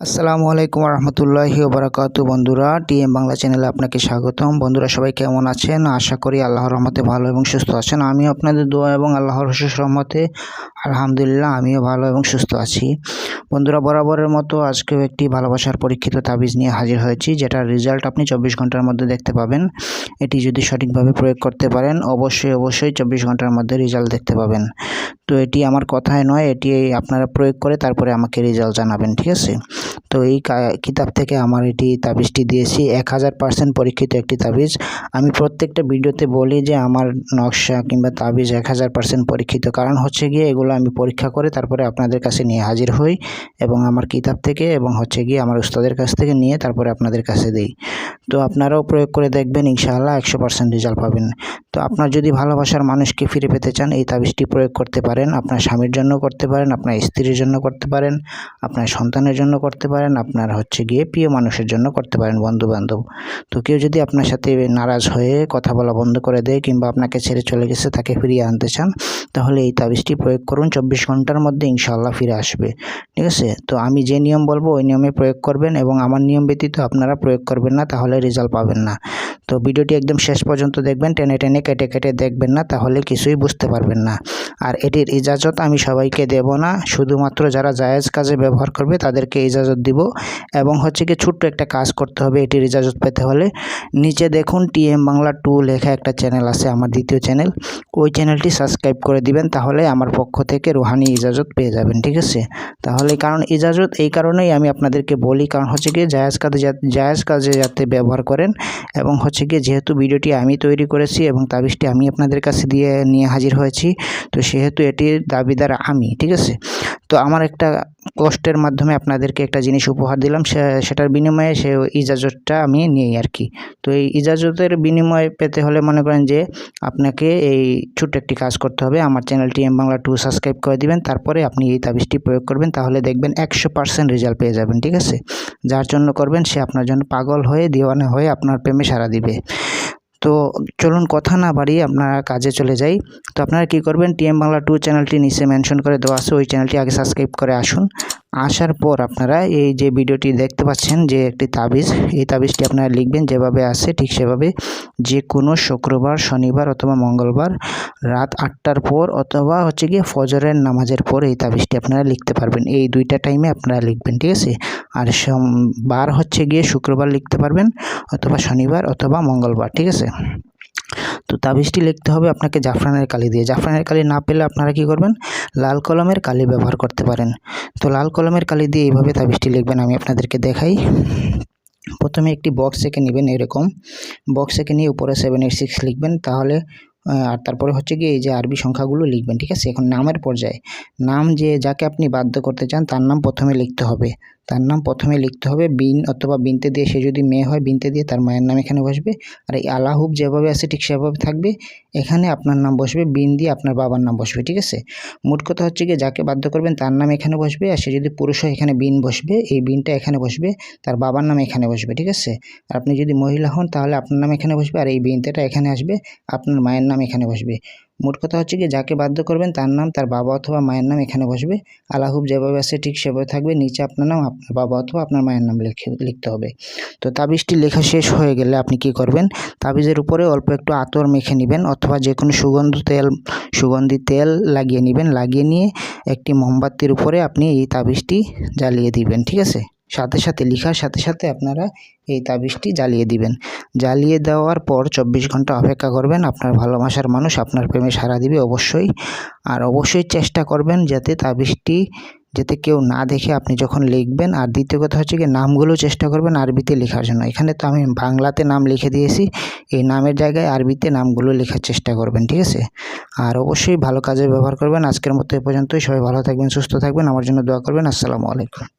আসসালামু আলাইকুম রহমতুল্লাহি বারাকাত বন্ধুরা, টিএম বাংলা চ্যানেলে আপনাকে স্বাগতম। বন্ধুরা, সবাই কেমন আছেন? আশা করি আল্লাহর রহমতে ভালো এবং সুস্থ আছেন। আমিও আপনাদের দোয়া এবং আল্লাহর শেষ রহমতে, আলহামদুলিল্লাহ, আমিও ভালো এবং সুস্থ আছি। বন্ধুরা, বরাবরের মতো আজকেও একটি ভালোবাসার পরীক্ষিত তাবিজ নিয়ে হাজির হয়েছি, যেটার রেজাল্ট আপনি চব্বিশ ঘণ্টার মধ্যে দেখতে পাবেন। এটি যদি সঠিকভাবে প্রয়োগ করতে পারেন, অবশ্যই অবশ্যই চব্বিশ ঘণ্টার মধ্যে রেজাল্ট দেখতে পাবেন। তো এটি আমার কথায় নয়, এটি আপনারা প্রয়োগ করে তারপরে আমাকে রেজাল্ট জানাবেন, ঠিক আছে? তো এই কিতাব থেকে আমার এটি তাবিজটি দিয়েছি, এক হাজার পার্সেন্ট পরীক্ষিত একটি তাবিজ। আমি প্রত্যেকটা ভিডিওতে বলি যে আমার নকশা কিংবা তাবিজ এক হাজার পার্সেন্ট পরীক্ষিত। কারণ হচ্ছে গিয়ে এগুলো আমি পরীক্ষা করে তারপরে আপনাদের কাছে নিয়ে হাজির হই এবং আমার কিতাব থেকে এবং হচ্ছে গিয়ে আমার উস্তাদের কাছ থেকে নিয়ে তারপরে আপনাদের কাছে দিই। তো আপনারাও প্রয়োগ করে দেখবেন, ইনশাআল্লাহ একশো পার্সেন্ট রেজাল্ট পাবেন। তো আপনার যদি ভালোবাসার মানুষকে ফিরে পেতে চান, এই তাবিজটি প্রয়োগ করতে পারেন। আপনার স্বামীর জন্য করতে পারেন, আপনার স্ত্রীর জন্য করতে পারেন, আপনার সন্তানের জন্য করতে পারেন, আপনার হচ্ছে গিয়ে প্রিয় মানুষের জন্য করতে পারেন বন্ধু বান্ধব তো কেউ যদি আপনার সাথে নারাজ হয়ে কথা বলা বন্ধ করে দেয় কিংবা আপনাকে ছেড়ে চলে গেছে, তাকে ফিরিয়ে আনতে চান, তাহলে এই তাবিজটি প্রয়োগ করুন। চব্বিশ ঘণ্টার মধ্যে ইনশাল্লাহ ফিরে আসবে। ঠিক আছে? তো আমি যে নিয়ম বলব, ওই নিয়মে প্রয়োগ করবেন এবং আমার নিয়ম ব্যতীত আপনারা প্রয়োগ করবেন না, তাহলে রেজাল্ট পাবেন না। তো ভিডিওটি একদম শেষ পর্যন্ত দেখবেন, টেনে টেনে কেটে কেটে দেখবেন না, তাহলে কিছুই বুঝতে পারবেন না। আর এটির ইজাজত আমি সবাইকে দেব না, শুধুমাত্র যারা জায়েজ কাজে ব্যবহার করবে তাদেরকে ইজাজত দিব এবং হচ্ছে কি ছোট্ট একটা কাজ করতে হবে এটির ইজাজত পেতে হলে। নিচে দেখুন টিএম বাংলা টু লেখা একটা চ্যানেল আছে, আমার দ্বিতীয় চ্যানেল। ওই চ্যানেলটি সাবস্ক্রাইব করে দিবেন, তাহলে আমার পক্ষ থেকে রুহানি ইজাজত পেয়ে যাবেন, ঠিক আছে? তাহলে কারণ ইজাজত এই কারণেই আমি আপনাদেরকে বলি, কারণ হচ্ছে কি জায়েজ কাজে জায়েজ কাজে যাতে ব্যবহার করেন এবং হচ্ছে গিয়ে যেহেতু ভিডিওটি আমি তৈরি করেছি এবং তাবিজটি আমি আপনাদের কাছে দিয়ে নিয়ে হাজির হয়েছি, তো সেহেতু এটির দাবিদার আমি, ঠিক আছে? তো আমার একটা কষ্টের মাধ্যমে আপনাদেরকে একটা জিনিস উপহার দিলাম। সেটার বিনিময়ে সে ইজাজতটা আমি নিই আর কি। তো এই ইজাজতের বিনিময় পেতে হলে মনে করেন যে আপনাকে এই ছোট্ট একটি কাজ করতে হবে। আমার চ্যানেলটি এম বাংলা টু সাবস্ক্রাইব করে দিবেন। তারপরে আপনি এই তাবিজটি প্রয়োগ করবেন। তাহলে দেখবেন একশো পার্সেন্ট রেজাল্ট পেয়ে যাবেন, ঠিক আছে? যার জন্য করবেন সে আপনার জন্য পাগল হয়ে, দিওয়ানা হয়ে আপনার প্রেমে সারা দিবে। তো চলুন কথা না বাড়িয়ে আপনারা কাজে চলে যাই। তো আপনারা কি করবেন, টিএম বাংলা টু চ্যানেলটি নিচে মেনশন করে দেওয়া আছে, ওই চ্যানেলটি আগে সাবস্ক্রাইব করে আসুন। আসার পর আপনারা এই যে ভিডিওটি দেখতে পাচ্ছেন যে একটি তাবিজ, এই তাবিজটি আপনারা লিখবেন যেভাবে আছে ঠিক সেভাবে যে কোনো শুক্রবার, শনিবার অথবা মঙ্গলবার রাত আটটার পর অথবা হচ্ছে গিয়ে ফজরের নামাজের পর এই তাবিজটি আপনারা লিখতে পারবেন। এই দুইটা টাইমে আপনারা লিখবেন, ঠিক আছে? আর বার হচ্ছে গিয়ে শুক্রবার লিখতে পারবেন অথবা শনিবার অথবা মঙ্গলবার, ঠিক আছে? তো তাবিজটি লিখতে হবে আপনাকে জাফরানের কালি দিয়ে। জাফরানের কালি না পেলে আপনারা কি করবেন? লাল কলমের কালি ব্যবহার করতে পারেন। তো লাল কলমের কালি দিয়ে এইভাবে তাবিজটি লিখবেন, আমি আপনাদেরকে দেখাই। প্রথমে একটি বক্স এঁকে নেবেন এরকম। বক্স এঁকে নিয়ে উপরে সেভেন এইট সিক্স লিখবেন, তাহলে আর তারপরে হচ্ছে গিয়ে এই যে আরবি সংখ্যাগুলো লিখবেন, ঠিক আছে? এখন নামের পর্যায়ে। নাম যে যাকে আপনি বাধ্য করতে চান, তার নাম প্রথমে লিখতে হবে। তার নাম প্রথমে লিখতে হবে বিন অথবা বিনতে দিয়ে সে যদি মেয়ে হয়, বিনতে দিয়ে তার মায়ের নাম এখানে বসবে। আর এই আলাহুব যেভাবে আছে, ঠিক সেভাবে থাকবে। এখানে আপনার নাম বসবে বিন দিয়ে আপনার বাবার নাম বসবে, ঠিক আছে? মোট কথা হচ্ছে গিয়ে যাকে বাধ্য করবেন, তার নাম এখানে বসবে। আর সে যদি পুরুষ হয়, এখানে বিন বসবে। এই বিনটা এখানে বসবে, তার বাবার নাম এখানে বসবে, ঠিক আছে? আর আপনি যদি মহিলা হন, তাহলে আপনার নাম এখানে বসবে। আর এই বিনতেটা এখানে আসবে, আপনার মায়ের নাম এখানে বসবে। মোট কথা হচ্ছে কি, যাকে বাধ্য করবেন তার নাম, তার বাবা অথবা মায়ের নাম এখানে বসবে। আলাহুব যেভাবে আছে ঠিক সেভাবে থাকবে। নিচে আপনার নাম, আপনার বাবা অথবা আপনার মায়ের নাম লিখে, লিখতে হবে। তো তাবিজটি লেখা শেষ হয়ে গেলে আপনি কি করবেন? তাবিজের উপরে অল্প একটু আতর মেখে নেবেন অথবা যে কোনো সুগন্ধ তেল, সুগন্ধি তেল লাগিয়ে নেবেন। লাগিয়ে নিয়ে একটি মোমবাতির উপরে আপনি এই তাবিজটি জ্বালিয়ে দিবেন, ঠিক আছে? সাথে সাথে লেখার সাথে সাথে আপনারা এই তাবিজটি জ্বালিয়ে দিবেন। জ্বালিয়ে দেওয়ার পর চব্বিশ ঘণ্টা অপেক্ষা করবেন, আপনার ভালোবাসার মানুষ আপনার প্রেমে সাড়া দিবে অবশ্যই। আর অবশ্যই চেষ্টা করবেন যাতে তাবিজটি যাতে কেউ না দেখে আপনি যখন লিখবেন। আর দ্বিতীয় কথা হচ্ছে কি নামগুলো চেষ্টা করবেন আরবিতে লেখার জন্য। এখানে তো আমি বাংলাতে নাম লিখে দিয়েছি, এই নামের জায়গায় আরবিতে নামগুলো লেখার চেষ্টা করবেন, ঠিক আছে? আর অবশ্যই ভালো কাজে ব্যবহার করবেন। আজকের মতো এ পর্যন্তই। সবাই ভালো থাকবেন, সুস্থ থাকবেন। আমার জন্য দোয়া করবেন। আসসালামু আলাইকুম।